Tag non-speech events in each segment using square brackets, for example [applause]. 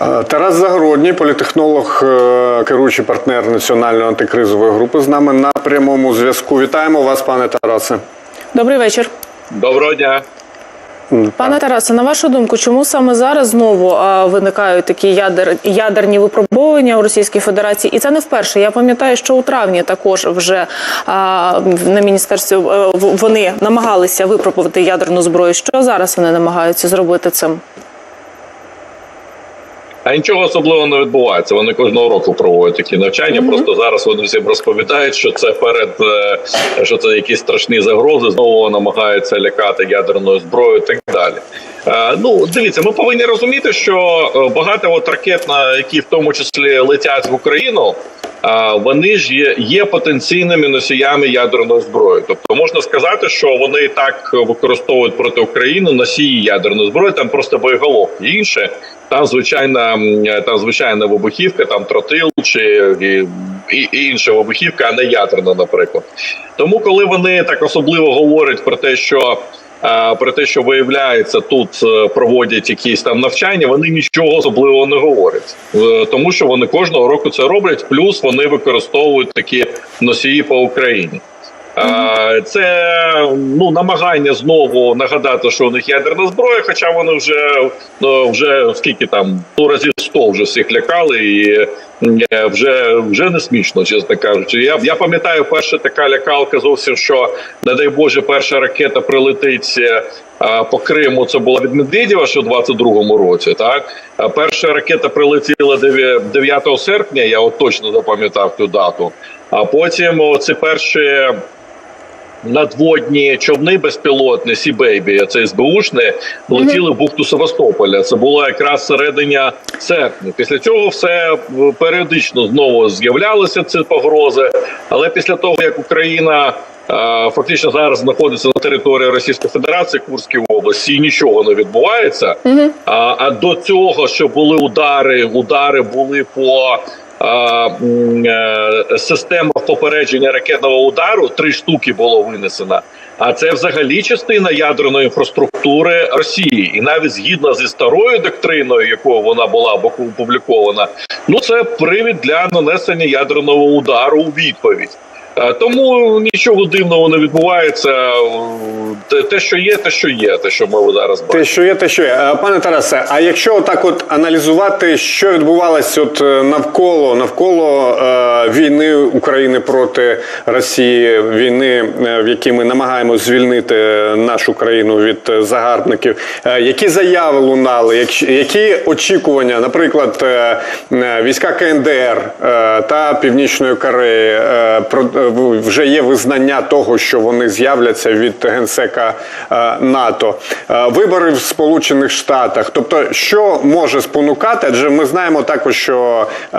Е, Тарас Загородній, політехнолог, е, керуючий партнер національної антикризової групи, з нами на прямому зв'язку. Вітаємо вас, пане Тарасе. Добрий вечір. Доброго дня. Пане Тарасе, на вашу думку, чому саме зараз знову а, виникають такі ядер, ядерні випробовування у Російській Федерації? І це не вперше. Я пам'ятаю, що у травні також вже а, на міністерстві е, вони намагалися випробувати ядерну зброю. Що зараз вони намагаються зробити цим? А нічого особливого не відбувається. Вони кожного року проводять такі навчання. Просто зараз вони всім розповідають, що це перед е, що це якісь страшні загрози. Знову намагаються лякати ядерною зброєю і так далі. Е, Ну дивіться, ми повинні розуміти, що е, багато от ракет, які в тому числі летять в Україну. а, Вони ж є, є потенційними носіями ядерної зброї, тобто можна сказати, що вони і так використовують проти України носії ядерної зброї, там просто боєголовки. Інше там звичайна там звичайна вибухівка, там тротил чи і, і, і інша вибухівка, а не ядерна, наприклад. Тому, коли вони так особливо говорять про те, що е, про те, що виявляється, тут е, проводять якісь там навчання, вони нічого особливого не говорять, Е, тому що вони кожного року це роблять. Плюс вони використовують такі носії по Україні. Це ну намагання знову нагадати, що у них ядерна зброя, хоча вони вже ну, вже скільки там ну разів 100 вже всіх лякали, і е, вже вже не смішно, чесно кажучи. Я я пам'ятаю, перша така лякалка зовсім що не дай Боже, перша ракета прилетить. е, По Криму це була від Медведєва, що в 22-му році. Так перша ракета прилетіла 9 9 серпня. Я от точно запам'ятав ту дату. А потім ці перші надводні човни безпілотні Сі Бейбі, це СБУшне, летіли в бухту Севастополя. Це було якраз серединя серпня. Після цього все е, періодично знову з'являлися ці погрози. Але після того як Україна е, фактично зараз знаходиться на території Російської Федерації, Курській області, і нічого не відбувається. А, а до цього, що були удари, удари були по системах попередження ракетного удару. Три штуки було винесено. А це взагалі частина ядерної інфраструктури Росії, і навіть згідно зі старою доктриною, якою вона була опублікована, ну це привід для нанесення ядерного удару у відповідь. Е, Тому нічого дивного не відбувається. Те- що є, те, що є, те, що ми зараз бачимо. Те, що є, те, що є. Е, Пане Тарасе, а якщо так от аналізувати, що відбувалося от е, навколо навколо е, війни України проти Росії, війни, в якій ми намагаємося звільнити нашу країну від загарбників, е, які заяви лунали, які, які очікування, наприклад, е, війська КНДР е, та Північної Кореї е, про вже є визнання того, що вони з'являться від генсека е, НАТО, Е, вибори в Сполучених Штатах. Тобто, що може спонукати? Адже ми знаємо також, що е,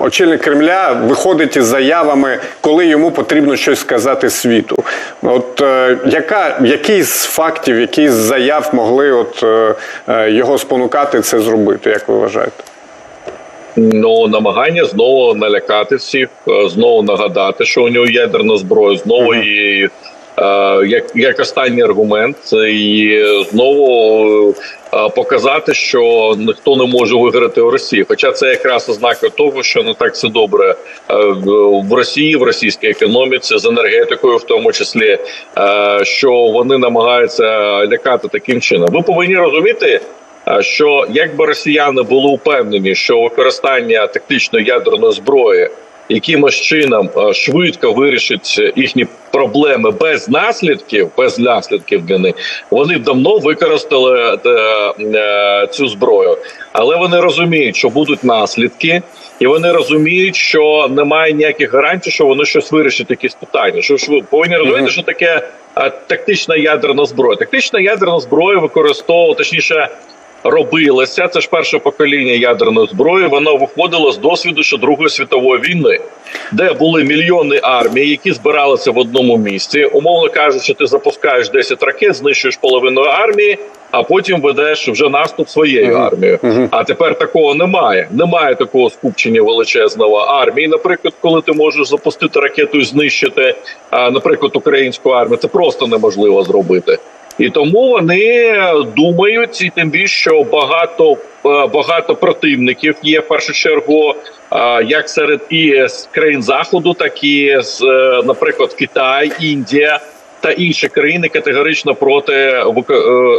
очільник Кремля виходить із заявами, коли йому потрібно щось сказати світу. От яка які з фактів, які з заяв могли от його спонукати це зробити? Як ви вважаєте? Ну, намагання знову налякати всіх, е, знову нагадати, що у нього ядерна зброя, знову і е, як, як останній аргумент, і знову е, показати, що ніхто не може виграти у Росії. Хоча це якраз ознака того, що не так все добре е, в- в Росії, в російській економіці, з енергетикою, в тому числі, е, що вони намагаються лякати таким чином. Ви повинні розуміти. Що якби росіяни були упевнені, що використання тактичної ядерної зброї якимось чином е, швидко вирішить їхні проблеми без наслідків, без наслідків для них, вони давно використали е, е, цю зброю, але вони розуміють, що будуть наслідки, і вони розуміють, що немає ніяких гарантій, що вони щось вирішать, якісь питання. Що ж ви повинні розуміти, що таке тактична ядерна зброя? Тактична ядерна зброя використовувала точніше робилося. Це ж перше покоління ядерної зброї. Воно виходило з досвіду ще Другої світової війни, де були мільйони армій, які збиралися в одному місці. Умовно кажучи, ти запускаєш 10 ракет, знищуєш половину армії. А потім ведеш вже наступ своєю армією. А тепер такого немає. Немає такого скупчення величезного армії. Наприклад, коли ти можеш запустити ракету і знищити, наприклад, українську армію, це просто неможливо зробити. І тому вони думають, і тим більше що багато е, багато противників є в першу чергу, е, як серед і з країн заходу, так і з, е, наприклад, Китай, Індія та інші країни категорично проти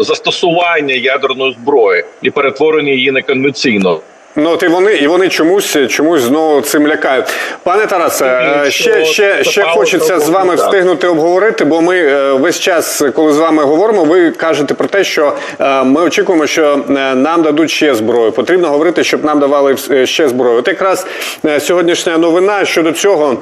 застосування ядерної зброї і перетворення її на конвенційну. Ну от і вони, і вони чомусь чомусь знову цим лякають. Пане Тарасе, е, ще, ще, ще хочеться з вами встигнути обговорити, бо ми е, весь час, коли з вами говоримо, ви кажете про те, що е, ми очікуємо, що нам дадуть ще зброю. Потрібно говорити, щоб нам давали ще зброю. От якраз сьогоднішня новина щодо цього.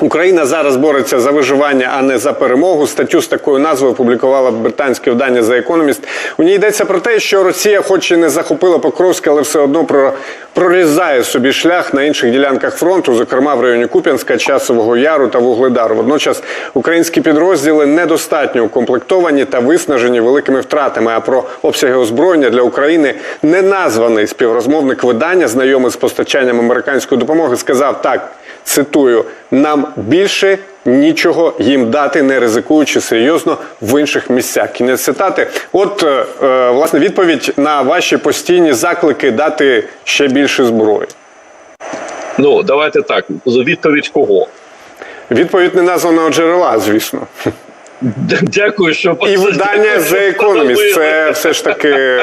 Україна зараз бореться за виживання, а не за перемогу. Статтю з такою назвою опублікувала британське видання The Economist. У ній йдеться про те, що Росія, хоч і не захопила Покровське, але все одно про- прорізає собі шлях на інших ділянках фронту, зокрема в районі Куп'янська, Часового Яру та Вугледару. Водночас українські підрозділи недостатньо укомплектовані та виснажені великими втратами. А про обсяги озброєння для України не названий співрозмовник видання, знайомий з постачанням американської допомоги, сказав так. Цитую: нам більше нічого їм дати, не ризикуючи серйозно в інших місцях. Кінець цитати. От е, е, власне відповідь на ваші постійні заклики дати ще більше зброї. Ну давайте так. Відповідь кого? Відповідь не названого джерела, звісно. Дякую, що І видання [laughs] The Economist. Це все ж таки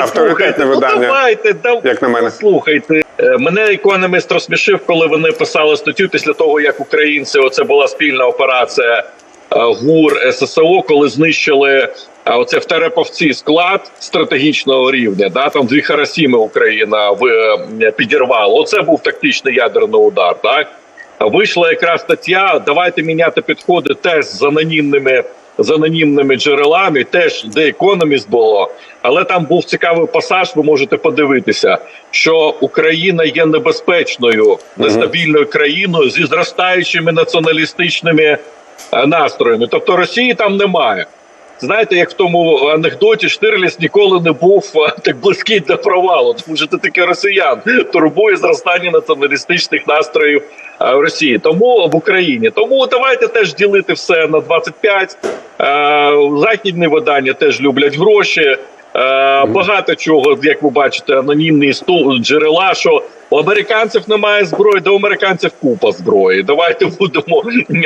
авторитетне видання, Ну, давайте, дав... як на мене. Слухайте, мене економіст розсмішив, коли вони писали статтю після того, як українці, оце була спільна операція е, ГУР ССО, коли знищили оце в Тереповці склад стратегічного рівня. Да, там дві Харасіми Україна в, е, підірвала. Оце був тактичний ядерний удар. Так вийшла якраз стаття. Давайте міняти підходи теж з анонімними з анонімними джерелами. Теж де економіст було, але там був цікавий пасаж. Ви можете подивитися, що Україна є небезпечною, нестабільною країною зі зростаючими націоналістичними е, настроями. Тобто Росії там немає. Знаєте, як в тому анекдоті Штирліц ніколи не був так близький до провалу, тому що ти таки росіян турбує зростання націоналістичних настроїв в Росії. Тому в Україні. Тому давайте теж ділити все на 25. А, західні видання теж люблять гроші. Е, Багато чого, як ви бачите, анонімні джерела, що у американців немає зброї, до американців купа зброї. Давайте будемо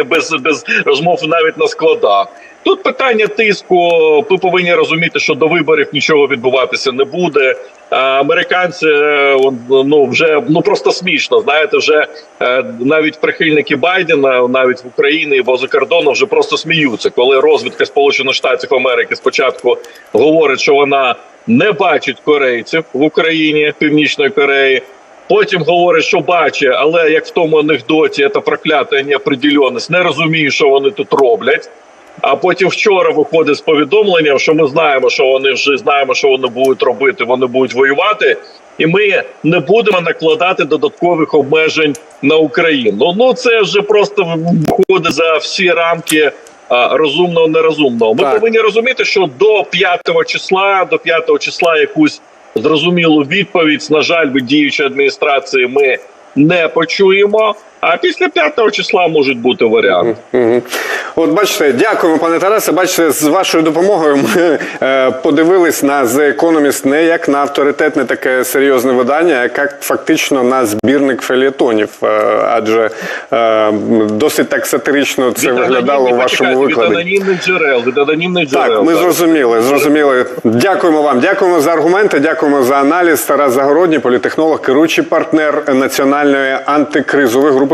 без, без розмов навіть на складах. Тут питання тиску. Ви повинні розуміти, що до виборів нічого відбуватися не буде. А американці е, ну вже ну просто смішно. Знаєте, вже е, навіть прихильники Байдена, навіть в Україні або за кордоном, вже просто сміються, коли розвідка Сполучених Штатів Америки спочатку говорить, що вона не бачить корейців в Україні, Північної Кореї. Потім говорить, що бачить, але як в тому анекдоті, це проклята неопределеність, не розуміє, що вони тут роблять. А потім вчора виходить з повідомленням, що ми знаємо, що вони вже знаємо, що вони будуть робити. Вони будуть воювати, і ми не будемо накладати додаткових обмежень на Україну. Ну це вже просто виходить за всі рамки а, розумного нерозумного. Ми Так. повинні розуміти, що до 5 числа, до 5 числа якусь зрозумілу відповідь, на жаль, від діючої адміністрації ми не почуємо. А після 5 числа можуть бути варіанти. От бачите, дякуємо, пане Тарасе. Бачите, з вашою допомогою ми е, подивились на The Economist не як на авторитетне таке серйозне видання, а як фактично на збірник фелєтонів. Е, адже е, досить так сатирично це Від виглядало у вашому почекайте, Від викладі. анонімних джерел, від анонімних джерел. Так, ми так. зрозуміли, зрозуміли. Дякуємо вам. Дякуємо за аргументи. Дякуємо за аналіз. Тарас Загородній, політехнолог, керуючий партнер національної антикризової групи,